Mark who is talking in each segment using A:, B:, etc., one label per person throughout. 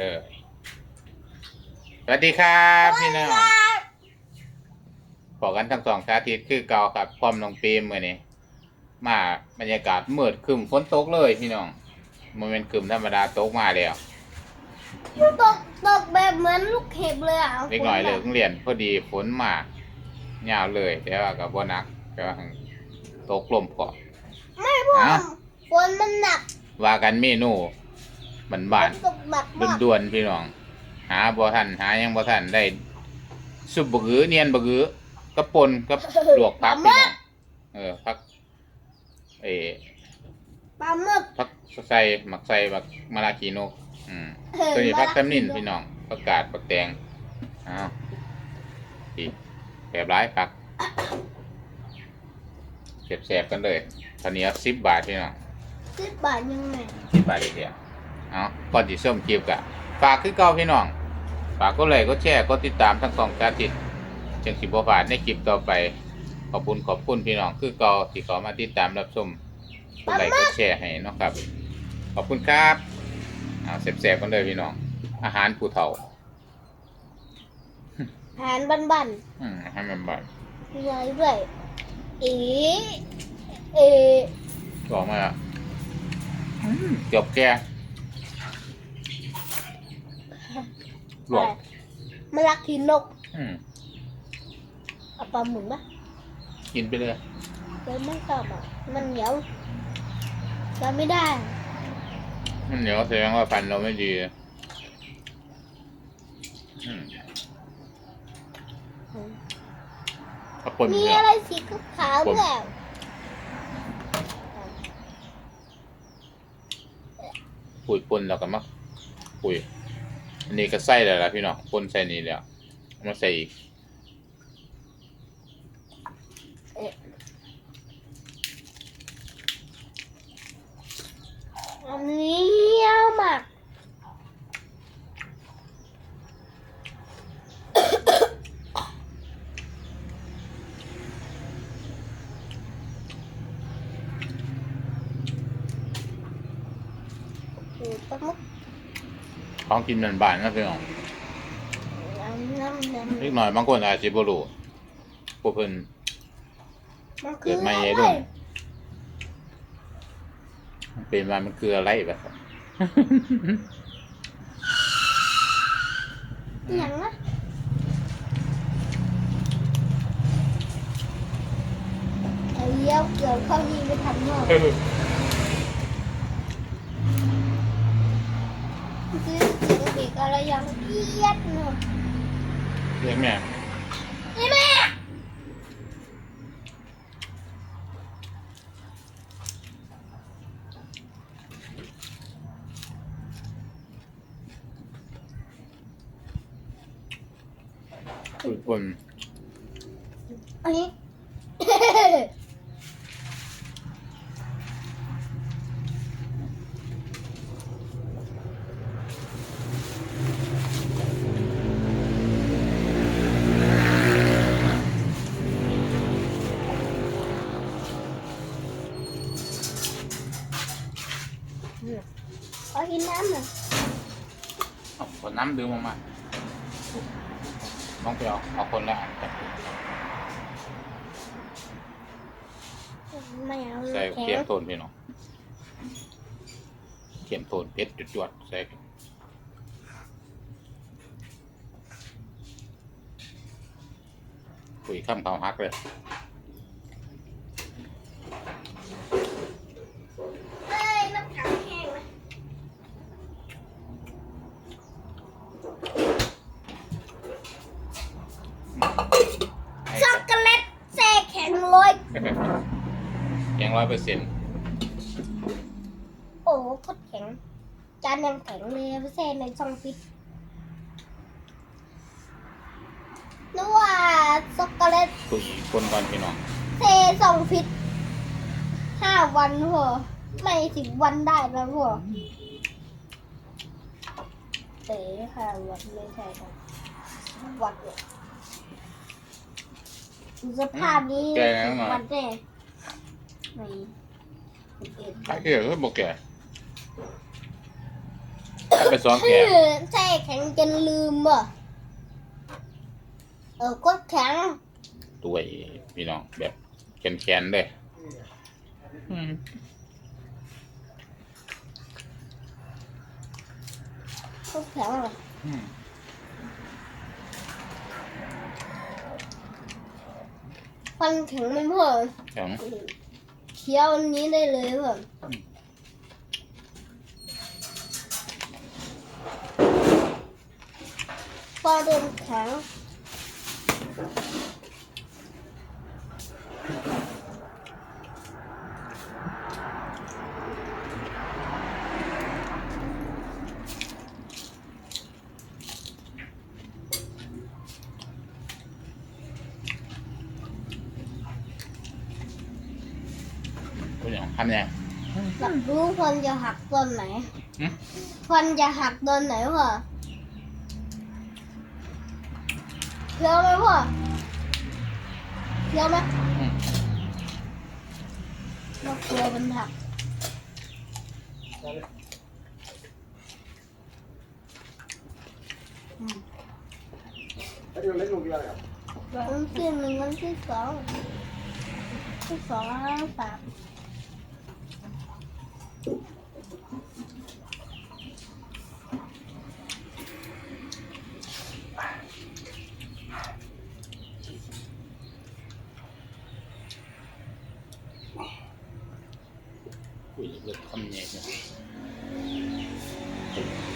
A: เออ สวัสดีครับพี่น้องบอกกันทั้งสองสาธิตคือเก่าครับพร้อมน้องปีมมื่อนี้มาบรรยากาศมืดครึมฝนตกเลยพี่น้องมันเป็นครึมธรรมดาตกมาแล้ว
B: ตกตกแบบเหมือนลูกเห็บเลยอะ
A: เล็กหน่อยเลยโรงเรียนพอดีฝนมากยาวเลยแต่ว่ากับบ่หนักแต่ว่าตกลมพอ
B: ไม่พ่อ
A: ฮะ
B: ฝนมันหนัก
A: ว่ากันเมนู บันบาน
B: ฝตกหนักมาก
A: ด่วนๆพี่น้อง หาบ่ทันหายังบ่ทันได้ซุปบะกือเนียนบะกือกระปนกับลวกผักพี่น้องเออผักเออ
B: ปลาหมึก
A: ผักใส่หมักใส่บักมะลากีนกอืมตัวนี้ผักตำนินพี่น้องผักกาดผักแตงอ้าวอีกแบบร้ายผักแสบๆกันเลยตอนนี้สิบบาทพี่น้อง
B: สิบบาทยังไง
A: สิบบาทเดียว เอาก่อนที่ส้มคลิปกะฝากคือเก่าพี่น้อง ฝากก็ไลค์ก็แชร์ก็ติดตามทั้งสองการติดจังสิบผ่านในคลิปต่อไป ขอบคุณขอบคุณพี่น้องคือเก่าที่เขามาติดตามรับชมกดไลค์ก็แชร์ให้เนาะครับ ขอบคุณครับเอาแสบๆกันเลยพี่น้อง อาหารผู้เฒ่า
B: อาหารบ้าน
A: อืมให้มันบ่อย
B: ๆเรื่อยเรื่อยๆอีเอ
A: บอกมาแล้วอืมเกือบแก่ ลวก
B: มาลักทีนก
A: อืม
B: เอาปลาหมึกปะ
A: กินไปเลย
B: เดี๋ยวไม่ชอบอะมันเหนียวเราไม่ได้
A: มันเดี๋ยวแสดงว่าฟันเราไม่ดีอืมข้าวปน
B: มี
A: เนี่ย
B: อะไรสีขาวๆด้วย
A: ปุ๋ยปนแล้วกันมั้งปุ๋ย อันนี้ก็ใส่แล้วล่ะพี่น้องปนใส่นี่แล้วมาใส่อีก
B: อันนี้เยี่ยมมากโอ้ปลาหมึก
A: ของกินมันบานนะพี่น้อง
B: น้ำน้ำน้ำ
A: เล็กหน่อยบางคนอาจจะบ่รู้พวกเพิ่น
B: มัน
A: เกิดมาใหญ่ด้วยเป็นมามันคืออะไรแบบ
B: อย่างนะเอาเยี่ยวเกี่ยวเข้านี่ไปทำหม้อซื้อเสียงเด็ก อะไรอย่างเกียดเนอะ
A: เรียกแม่
B: นี่แม่
A: ปุ๋ยปน
B: อันนี้ ขอกินน้ำหน่อย
A: เอาคนน้ำดื่มออกมาต้องไปเอาเอาคนละอันไป
B: ไม่เอา
A: ใส่
B: แข็
A: เค็ม
B: ง
A: โทนพี่น้องเค็มโทนเผ็ดจวดๆใส่ปุ๋ยข้ามเขาฮักเลย
B: เอ้ยน้ำแข็งแห้งนะ ช็อกโกแลตแช่แข็งร้อย
A: ยัง ร้อยเปอร์เซ็นต์
B: โอ้โหโคตรแข็ง จานยังแข็งเลยไปแช่ในช่องฟิตนึกว่าช็อกโกแลต
A: ปุ๋ยคนก่อนพี่น้อง
B: แช่ช่องฟิตห้าวันพอไม่สิบวันได้แล้วพอเตะห้าวันไม่ใช่ครับวันเนี่ยดูสภาพนี้
A: แกแล้วหน่อย
B: วันแน่ไม่สิบเอ็ด
A: ขายเกลือก็บอกแกถ้าไปสองแขน
B: ใช่แข็งจนลืมอ่เออก็แข็ง
A: ตัวพี่น้องแบบแขนๆเลยอืม
B: ก็แข็งเลย
A: อืม
B: ฟันแข็งไม่พอ
A: แข็ง
B: เคี้ยวอันนี้ได้เลยเพื่อนพอโดนแข็ง
A: ทำยัง
B: อยากรู้ฟันจะหักตอนไหน
A: อืม
B: ฟันจะหักตอนไหนพ่อเคี้ยวไหมพ่อเคี้ยวไหม
A: อืม
B: เรากลัวมันหัก
C: แล้วเดี๋ยวเล่นลูกเดียวเลยครับ
B: วันที่หนึ่งวันที่สองที่สองแล้วสาม
A: อุ้ยเลือดคำให ญ่เนี่ย
B: ไป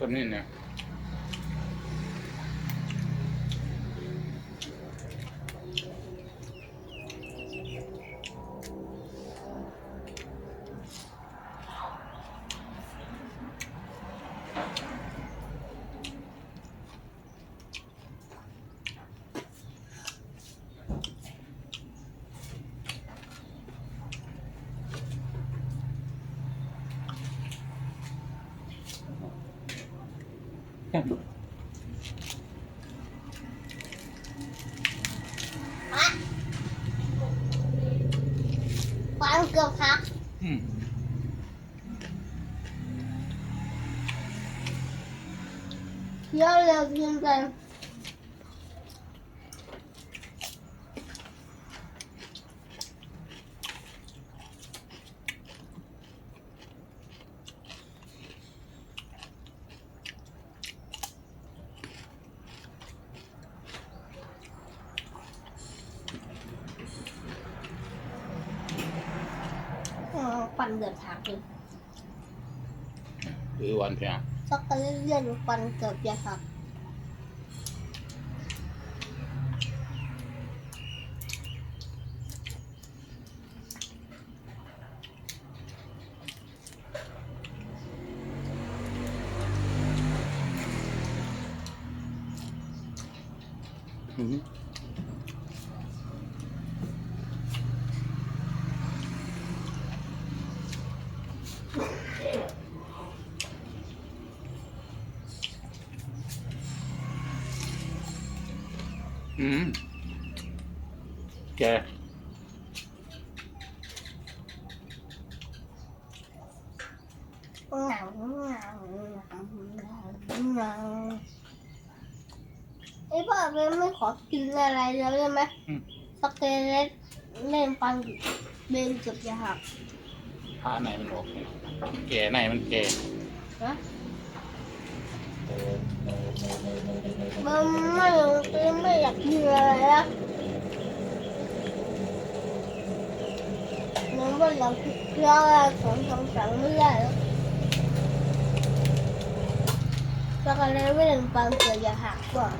A: เพราะสำนี่เนี่ย
B: ฟัน เกือบหัก
A: อืม
B: เคี้ยวเร็วเกินไปอ๋อฟันเกือบหักเลย
A: คือวันเพียง
B: สักกะเลื่อนๆฟันเกือบจะหัก
A: อืม อืมแก
B: หนังหนังหนังหนังไอ้พ่อเป็นไม่ขอกินอะไรแล้วได้ไหม
A: อืม
B: สเกเลตเล่นฟันเบนเกือบจะหัก
A: ผ้าในมันออกแกในมันแก
B: นะ มันไม่เป็นไม่อยากกินอะไรแล้วมันไม่อยากกินอะไรสองสองสามไม่ได้แล้วสเกเลตเล่นปังเกือบจะหักก่อน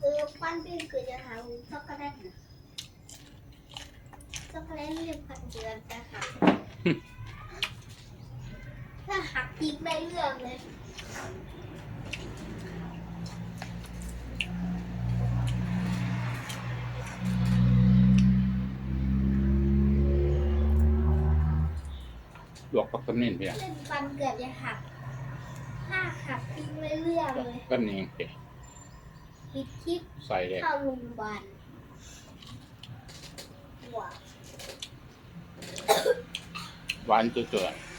B: เออฟันเป็นเกิดจะหาช็อกโกแลตนะช็อกโกแลตเรียกพันเดือนแต่หัก ถ้าหักทิ้งได้เรื่องเลย
A: ลวกปักต้นนิ่นเพียง
B: เล่นฟันเกิดจะหักถ้าหักทิ้งได้เรื่องเลย
A: ก็นี่เพียง
B: ปิดคลิป
A: ใส่เลย
B: เข้าโรงพยาบาลว้าว
A: หวานจุดๆ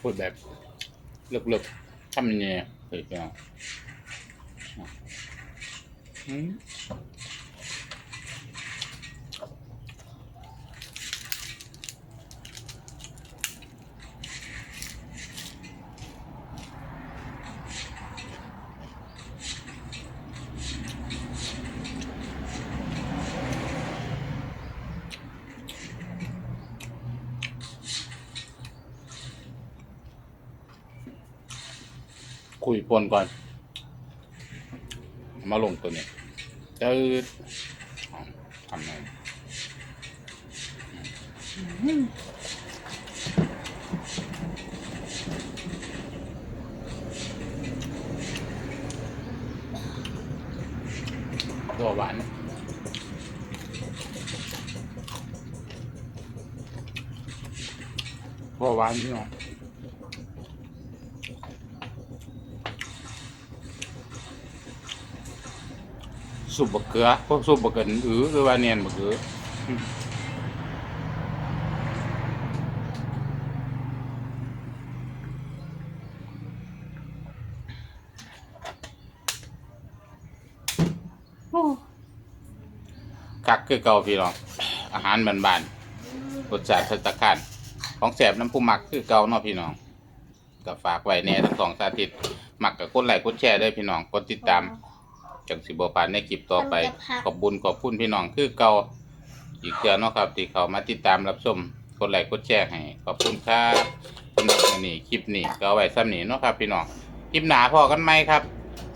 A: พูดแบบลึกๆทำยังไงเฮ้ยเพียงอืม คุยปนก่อน มาลงตัวนี้จืดอ๋อทำไงตัวหวานตัวหวานพี่น้อง สุบบักเกือพวกสุบบักเกินอือหรือว่าเนียนบักเกือคักคือเก่าพี่น้องอาหารบ้านๆรสชาติพัตตาคารของแสบน้ำผู้หมักคือเก่าเนาะพี่น้องก็ฝากไว้แน่ทั้งสองสาธิตหมักกับกดไลค์กดแชร์ด้วยพี่น้องกดติดตาม จังสิบผ่านในคลิปต่อไป ขอบบุญขอบคุณพี่น้องคือเก่าอีกเกือเนาะครับที่เขามาติดตามรับชมกดไลค์กดแชร์ให้ขอบคุณครับสำหรับวันนี้คลิปนี้ก็เอาไว้ซ้ำนี้เนาะครับ พี่น้องคลิปหนาพอกันไหมครับ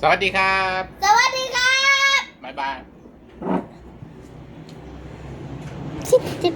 A: สวัสดีครับ
B: สวัสดีครับ
A: บ๊ายบาย
B: จิ๊บจิ๊บ